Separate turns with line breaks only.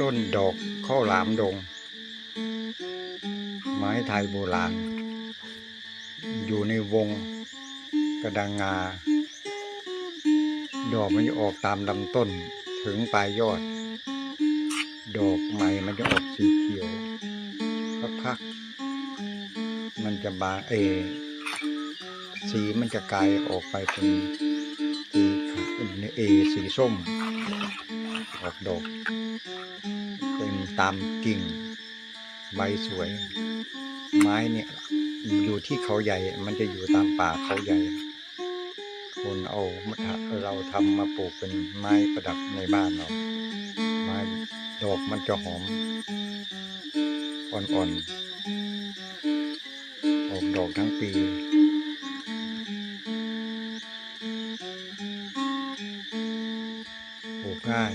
ต้นดอกข้าวหลามดง ไม้ไทยโบราณ อยู่ในวงกระดังงา ดอกมันจะออกตามลำต้นถึงปลายยอด ดอกใหม่มันจะออกสีเขียวพักๆมันจะบานเอ สีมันจะกลายออกไปเป็นสีเอสีส้ม ออกดอกเป็นตามกิ่ง ใบสวย ไม้เนี่ยอยู่ที่เขาใหญ่ มันจะอยู่ตามป่าเขาใหญ่ คนเอามาทำเราทำมาปลูกเป็นไม้ประดับในบ้านเราไม้ดอกมันจะหอม อ่อนๆ ออกดอกทั้งปีปลูกง่าย